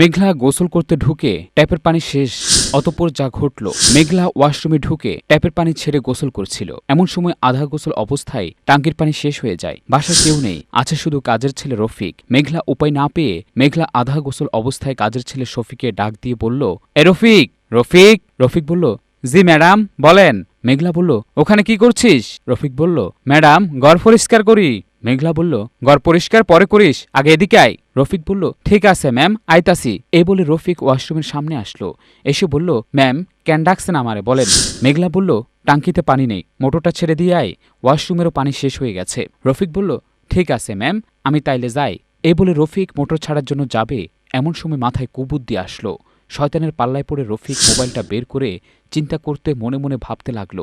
মেঘলা গোসল করতে ঢুকে ট্যাপের পানি শেষ, অতপর যা ঘটল, মেঘলা ওয়াশরুমে ঢুকে ট্যাপের পানি ছেড়ে গোসল করছিল। এমন সময় আধা গোসল অবস্থায় টাঙ্কির পানি শেষ হয়ে যায়। বাসায় কেউ নেই, আছে শুধু কাজের ছেলে রফিক। মেঘলা উপায় না পেয়ে মেঘলা আধা গোসল অবস্থায় কাজের ছেলে শফিকে ডাক দিয়ে বলল, এ রফিক রফিক! রফিক বলল, জি ম্যাডাম, বলেন। মেঘলা বলল, ওখানে কি করছিস? রফিক বলল, ম্যাডাম, ঘর পরিষ্কার করি। মেঘলা বলল, ঘর পরিষ্কার, পরে করিস। আগে এদিকে আয়। রফিক বলল, ঠিক আছে, ম্যাম আইতাসি এই বলে রফিক ওয়াশরুমের সামনে আসলো। এসে বলল, ম্যাম, ক্যান ডাকছেন আমারে, বলেন। মেঘলা বলল, টাঙ্কিতে পানি নেই, মোটরটা ছেড়ে দিয়ে আয়। ওয়াশরুমেরও পানি শেষ হয়ে গেছে। রফিক বলল, ঠিক আছে, ম্যাম, আমি তাইলে যাই। এই বলে রফিক মোটর ছাড়ার জন্য যাবে, এমন সময় মাথায় কুবুদ্ধি আসলো। শয়তানের পাল্লায় পড়ে রফিক মোবাইলটা বের করে চিন্তা করতে মনে মনে ভাবতে লাগল,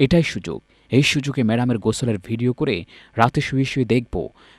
এটাই সুযোগ। এই সুযোগে ম্যাডামের গোসলের ভিডিও করে রাতে শুয়ে শুয়ে দেখব,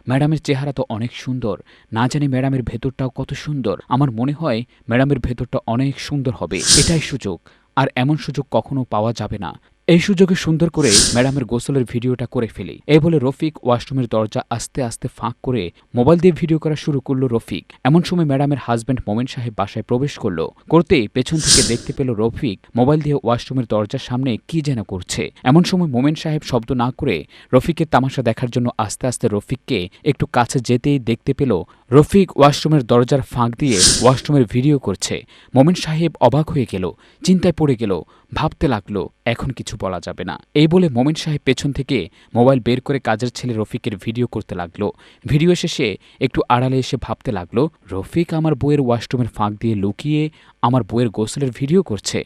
ম্যাডামের চেহারা তো অনেক সুন্দর, না জানি ম্যাডামের ভেতরটাও কত সুন্দর। আমার মনে হয় ম্যাডামের ভেতরটা অনেক সুন্দর হবে, এটাই সুযোগ। আর এমন সুযোগ কখনো পাওয়া যাবে না। এই সুযোগে সুন্দর করে ম্যাডামের গোসলের ভিডিওটা করে ফেলি। এই বলে রফিক ওয়াশরুমের দরজা আস্তে আস্তে ফাঁক করে মোবাইল দিয়ে ভিডিও করা শুরু করল রফিক। এমন সময় ম্যাডামের হাজব্যান্ড মোমেন সাহেব বাসায় প্রবেশ করল। করতেই পেছন থেকে দেখতে পেল রফিক মোবাইল দিয়ে ওয়াশরুমের দরজার সামনে কি যেন করছে। এমন সময় মোমেন সাহেব শব্দ না করে রফিকের তামাশা দেখার জন্য আস্তে আস্তে রফিককে একটু কাছে যেতেই দেখতে পেল রফিক ওয়াশরুমের দরজার ফাঁক দিয়ে ওয়াশরুমের ভিডিও করছে। মোমেন সাহেব অবাক হয়ে গেল, চিন্তায় পড়ে গেল, ভাবতে লাগল, এখন কিছু বলা যাবে না। এই বলে মোমেন সাহেব পেছন থেকে মোবাইল বের করে কাজের ছেলে রফিকের ভিডিও করতে লাগল। ভিডিও শেষে একটু আড়ালে এসে ভাবতে লাগল, রফিক আমার বইয়ের ওয়াশরুমের ফাঁক দিয়ে লুকিয়ে আমার বইয়ের গোসলের ভিডিও করছে।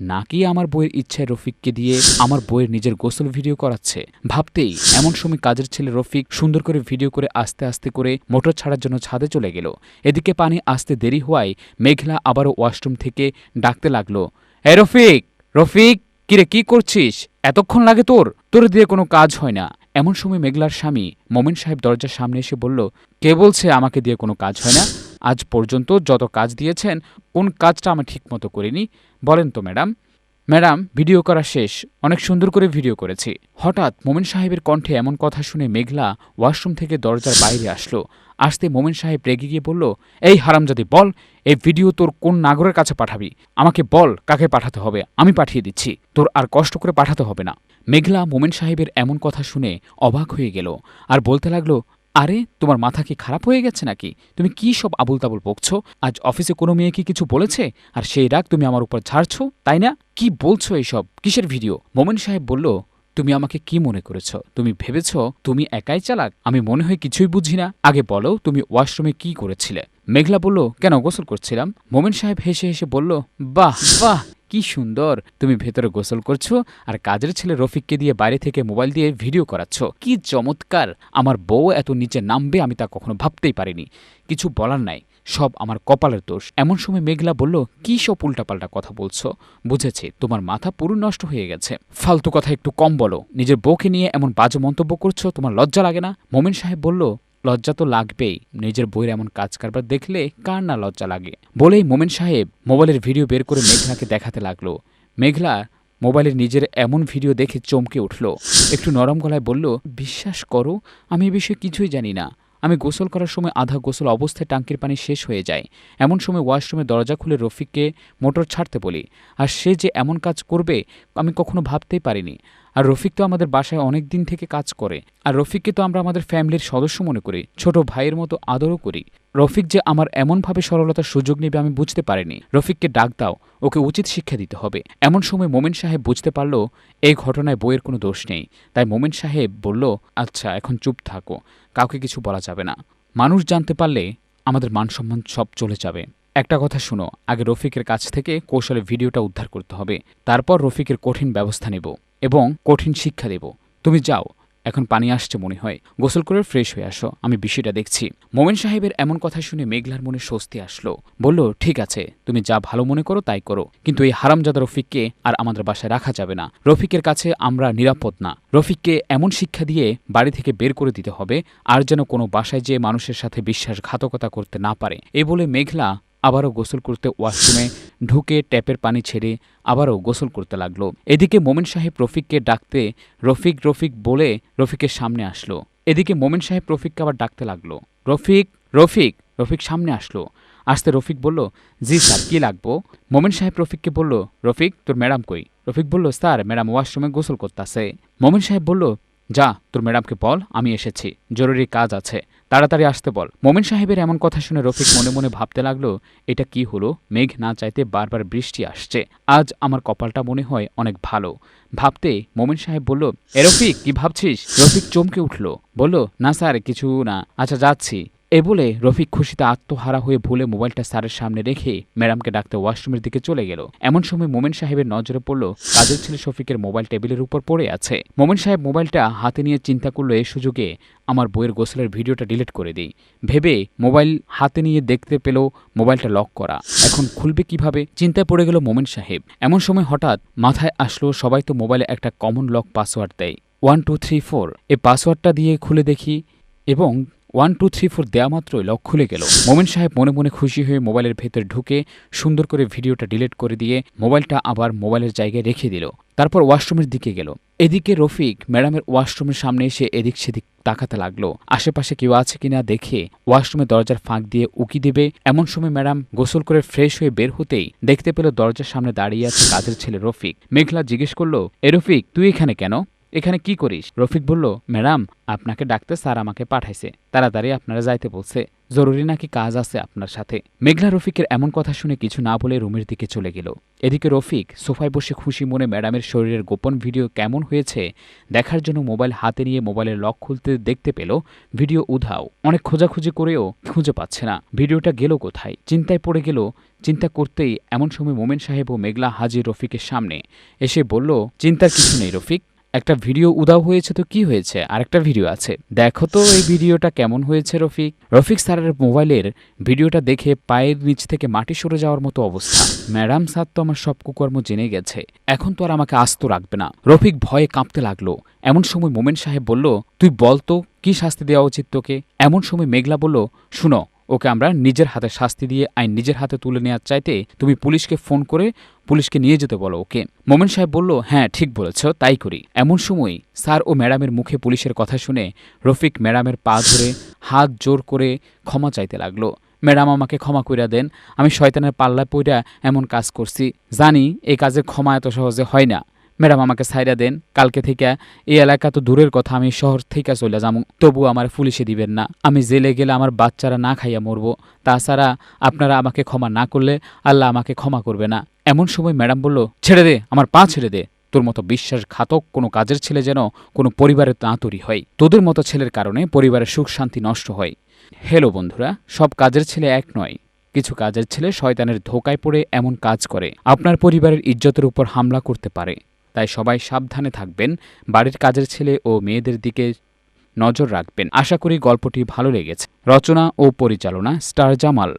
নাকি আমার বইয়ের ইচ্ছায় রফিককে দিয়ে আমার বইয়ের নিজের গোসল ভিডিও করাচ্ছে? ভাবতেই এমন সময় কাজের ছেলে রফিক সুন্দর করে ভিডিও করে আস্তে আস্তে করে মোটর ছাড়ার জন্য ছাদে চলে গেল। এদিকে পানি আসতে দেরি হওয়ায় মেঘলা আবারও ওয়াশরুম থেকে ডাকতে লাগল, এ রফিক রফিক কিরে কি করছিস? এতক্ষণ লাগে তোর? তোর দিয়ে কোনো কাজ হয় না। এমন সময় মেঘলার স্বামী মোমেন সাহেব দরজার সামনে এসে বলল, কে বলছে আমাকে দিয়ে কোনো কাজ হয় না? আজ পর্যন্ত যত কাজ দিয়েছেন, কোন কাজটা আমি ঠিকমতো করিনি, বলেন তো ম্যাডাম। ম্যাডাম, ভিডিও করা শেষ, অনেক সুন্দর করে ভিডিও করেছি। হঠাৎ মোমেন সাহেবের কণ্ঠে এমন কথা শুনে মেঘলা ওয়াশরুম থেকে দরজার বাইরে আসলো। আসতে মোমেন সাহেব রেগে গিয়ে বলল, এই হারামজাদি, বল, এই ভিডিও তোর কোন নাগরের কাছে পাঠাবি? আমাকে বল, কাকে পাঠাতে হবে? আমি পাঠিয়ে দিচ্ছি। তোর আর কষ্ট করে পাঠাতে হবে না। মেঘলা মোমেন সাহেবের এমন কথা শুনে অবাক হয়ে গেল আর বলতে লাগল আরে, তোমার মাথা কি খারাপ হয়ে গেছে নাকি? তুমি কি সব আবুল তাবুল বকছো? আজ অফিসে কোনো মেয়ে কি কিছু বলেছে? আর সেই রাগ তুমি আমার উপর ছাড়ছো তাই না? কি বলছো এইসব? কিসের ভিডিও? মোমেন সাহেব বলল, তুমি আমাকে কি মনে করেছ? তুমি ভেবেছ তুমি একাই চালাক? আমি মনে হয় কিছুই বুঝি না। আগে বলো, তুমি ওয়াশরুমে কি করেছিলে? মেঘলা বলল, কেন গোসল করছিলাম? মোমেন সাহেব হেসে হেসে বলল, বাহ বাহ কি সুন্দর। তুমি ভেতরে গোসল করছ আর কাজের ছেলে রফিককে দিয়ে বাইরে থেকে মোবাইল দিয়ে ভিডিও করাচ্ছ। কি চমৎকার! আমার বউ এত নিচে নামবে আমি তা কখনো ভাবতেই পারিনি। কিছু বলার নাই, সব আমার কপালের দোষ। এমন সময় মেঘলা বলল, কি সব উল্টাপাল্টা কথা বলছো? বুঝেছি, তোমার মাথা পুরো নষ্ট হয়ে গেছে। ফালতু কথা একটু কম বলো। নিজের বউকে নিয়ে এমন বাজে মন্তব্য করছ, তোমার লজ্জা লাগে না? মোমেন সাহেব বলল লজ্জা তো লাগবেই, নিজের বইয়ের এমন কাজ কারবার দেখলে কার না লজ্জা লাগে? বলেই মোমেন সাহেব মোবাইলের ভিডিও বের করে মেঘলাকে দেখাতে লাগল। মেঘলা মোবাইলের নিজের এমন ভিডিও দেখে চমকে উঠল। একটু নরম গলায় বলল, বিশ্বাস করো, আমি এ বিষয়ে কিছুই জানি না। আমি গোসল করার সময় আধা গোসল অবস্থায় টাঙ্কির পানি শেষ হয়ে যায়। এমন সময় ওয়াশরুমে দরজা খুলে রফিককে মোটর ছাড়তে বলি। আর সে যে এমন কাজ করবে, আমি কখনো ভাবতেই পারিনি। আর রফিক তো আমাদের বাসায় অনেক দিন থেকে কাজ করে। আর রফিককে তো আমরা আমাদের ফ্যামিলির সদস্য মনে করি, ছোট ভাইয়ের মতো আদরও করি। রফিক যে আমার এমনভাবে সরলতার সুযোগ নেবে আমি বুঝতে পারিনি। রফিককে ডাক দাও, ওকে উচিত শিক্ষা দিতে হবে। এমন সময় মোমেন সাহেব বুঝতে পারল, এই ঘটনায় বইয়ের কোনো দোষ নেই। তাই মোমেন সাহেব বলল আচ্ছা এখন চুপ থাকো, কাউকে কিছু বলা যাবে না। মানুষ জানতে পারলে আমাদের মান সম্মান সব চলে যাবে। একটা কথা শুনো, আগে রফিকের কাছ থেকে কৌশলে ভিডিওটা উদ্ধার করতে হবে। তারপর রফিকের কঠিন ব্যবস্থা নেব। এবং কঠিন শিক্ষা দেব। তুমি যাও, এখন পানি আসছে মনে হয়। গোসল করে ফ্রেশ হয়ে আসো, আমি বিষয়টা দেখছি। মোমেন সাহেবের এমন কথা শুনে মেঘলার মনে স্বস্তি আসলো। বলল, ঠিক আছে, তুমি যা ভালো মনে করো তাই করো। কিন্তু এই হারামজাদা রফিককে আর আমাদের বাসায় রাখা যাবে না। রফিকের কাছে আমরা নিরাপদ না। রফিককে এমন শিক্ষা দিয়ে বাড়ি থেকে বের করে দিতে হবে, আর যেন কোনো বাসায় যেয়ে মানুষের সাথে বিশ্বাসঘাতকতা করতে না পারে। এ বলে মেঘলা আবারও গোসল করতে ওয়াশরুমে ঢুকে ট্যাপের পানি ছেড়ে আবারও গোসল করতে লাগল। এদিকে মোমেন সাহেব রফিককে ডাকতে রফিক রফিক বলে রফিকের সামনে আসলো। এদিকে মোমেন সাহেব রফিককে আবার ডাকতে লাগল। রফিক রফিক রফিক সামনে আসলো। আসতে রফিক বলল, জি স্যার, কি লাগবো? মোমেন সাহেব রফিককে বলল, রফিক, তোর ম্যাডাম কই? রফিক বলল, স্যার, ম্যাডাম ওয়াশরুমে গোসল করতেছে। মোমেন সাহেব বলল যা, তোর ম্যাডামকে বল, আমি এসেছি। জরুরি কাজ আছে। তাড়াতাড়ি আসতে বল। মোমেন সাহেবের এমন কথা শুনে রফিক মনে মনে ভাবতে লাগল, এটা কি হলো? মেঘ না চাইতে বারবার বৃষ্টি আসছে। আজ আমার কপালটা মনে হয় অনেক ভালো। ভাবতে মোমেন সাহেব বলল, এ রফিক, কি ভাবছিস? রফিক চমকে উঠল, বলল, না স্যার, কিছু না। আচ্ছা যাচ্ছি। এ বলে রফিক খুশিতে আত্মহারা হয়ে ভুলে মোবাইলটা স্যারের সামনে রেখে ম্যাডামকে ডাকতে ওয়াশরুমের দিকে চলে গেল। এমন সময় মোমেন সাহেবের নজরে পড়ল, কাজের ছেলে শফিকের মোবাইল টেবিলের উপর পড়ে আছে। মোমেন সাহেব মোবাইলটা হাতে নিয়ে চিন্তা করল এই সুযোগে আমার বইয়ের গোসলের ভিডিওটা ডিলিট করে দিই। ভেবে মোবাইল হাতে নিয়ে দেখতে পেল মোবাইলটা লক করা। এখন খুলবে কীভাবে? চিন্তায় পড়ে গেল মোমেন সাহেব। এমন সময় হঠাৎ মাথায় আসলো, সবাই তো মোবাইলে একটা কমন লক পাসওয়ার্ড দেয়। One, two, three, four. এ পাসওয়ার্ডটা দিয়ে খুলে দেখি এবং ওয়ান, টু, থ্রি, ফোর দেওয়া মাত্রই লক খুলে গেল। মোমেন সাহেব মনে মনে খুশি হয়ে মোবাইলের ভেতর ঢুকে সুন্দর করে ভিডিওটা ডিলিট করে দিয়ে মোবাইলটা আবার মোবাইলের জায়গায় রেখে দিল। তারপর ওয়াশরুমের দিকে গেল। এদিকে রফিক ম্যাডামের ওয়াশরুমের সামনে এসে এদিক সেদিক তাকাতে লাগল। আশেপাশে কেউ আছে কিনা দেখে ওয়াশরুমে দরজার ফাঁক দিয়ে উকি দেবে। এমন সময় ম্যাডাম গোসল করে ফ্রেশ হয়ে বের হতেই দেখতে পেল দরজার সামনে দাঁড়িয়ে আছে কাজের ছেলে রফিক। মেঘলা জিজ্ঞেস করল, এ রফিক, তুই এখানে কেন? এখানে কি করিস? রফিক বলল, ম্যাডাম, আপনাকে ডাকতে স্যার আমাকে পাঠাইছে। তাড়াতাড়ি আপনারা যাইতে বলছে। জরুরি নাকি কাজ আছে আপনার সাথে? মেঘলা রফিকের এমন কথা শুনে কিছু না বলে রুমের দিকে চলে গেল। এদিকে রফিক সোফায় বসে খুশি মনে ম্যাডামের শরীরের গোপন ভিডিও কেমন হয়েছে দেখার জন্য মোবাইল হাতে নিয়ে মোবাইলের লক খুলতে দেখতে পেল, ভিডিও উধাও। অনেক খোঁজাখুঁজি করেও খুঁজে পাচ্ছে না। ভিডিওটা গেল কোথায়? চিন্তায় পড়ে গেল, চিন্তা করতেই এমন সময় মোমেন সাহেব ও মেঘলা হাজির রফিকের সামনে এসে বলল, চিন্তার কিছু নেই রফিক। একটা ভিডিও উদাও হয়েছে তো কি হয়েছে? আরেকটা ভিডিও আছে। দেখো তো এই ভিডিওটা কেমন হয়েছে রফিক? রফিক স্যারের মোবাইলের ভিডিওটা দেখে পায়ের নিচ থেকে মাটি সরে যাওয়ার মতো অবস্থা। ম্যাডাম স্যার তো আমার সব কুকর্ম জেনে গেছে। এখন তো আর আমাকে আস্ত রাখবে না। রফিক ভয়ে কাঁপতে লাগল। এমন সময় মোমেন সাহেব বলল, তুই বল তো, কি শাস্তি দেওয়া উচিত তোকে? এমন সময় মেঘলা বলল, শুনো ওকে আমরা নিজের হাতে শাস্তি দিয়ে আইন নিজের হাতে তুলে নেওয়ার চাইতে তুমি পুলিশকে ফোন করে পুলিশকে নিয়ে যেতে বলো, ওকে? মোমেন সাহেব বলল হ্যাঁ ঠিক বলেছ, তাই করি। এমন সময় স্যার ও ম্যাডামের মুখে পুলিশের কথা শুনে রফিক ম্যাডামের পা ধরে হাত জোর করে ক্ষমা চাইতে লাগল। ম্যাডাম, আমাকে ক্ষমা কইরা দেন, আমি শয়তানের পাল্লা পইরা এমন কাজ করছি। জানি, এই কাজের ক্ষমা এত সহজে হয় না। ম্যাডাম, আমাকে সাইরা দেন। কালকে থেকে এই এলাকা তো দূরের কথা, আমি শহর থেকে চলে যাব তবু আমার পুলিশে দিবেন না। আমি জেলে গেলে আমার বাচ্চারা না খাইয়া মরবো। তাছাড়া আপনারা আমাকে ক্ষমা না করলে আল্লাহ আমাকে ক্ষমা করবে না। এমন সময় ম্যাডাম বলল, ছেড়ে দে, আমার পা ছেড়ে দে। তোর মতো বিশ্বাসঘাতক কোনো কাজের ছেলে যেন কোনো পরিবারের না তৈরি হয়। তোদের মতো ছেলের কারণে পরিবারের সুখ শান্তি নষ্ট হয়। হ্যালো বন্ধুরা, সব কাজের ছেলে এক নয়। কিছু কাজের ছেলে শয়তানের ধোকায় পড়ে এমন কাজ করে। আপনার পরিবারের ইজ্জতের উপর হামলা করতে পারে। তাই সবাই সাবধানে থাকবেন, বাড়ির কাজের ছেলে ও মেয়েদের দিকে নজর রাখবেন। আশা করি গল্পটি ভালো লেগেছে। রচনা ও পরিচালনা স্টার জামাল।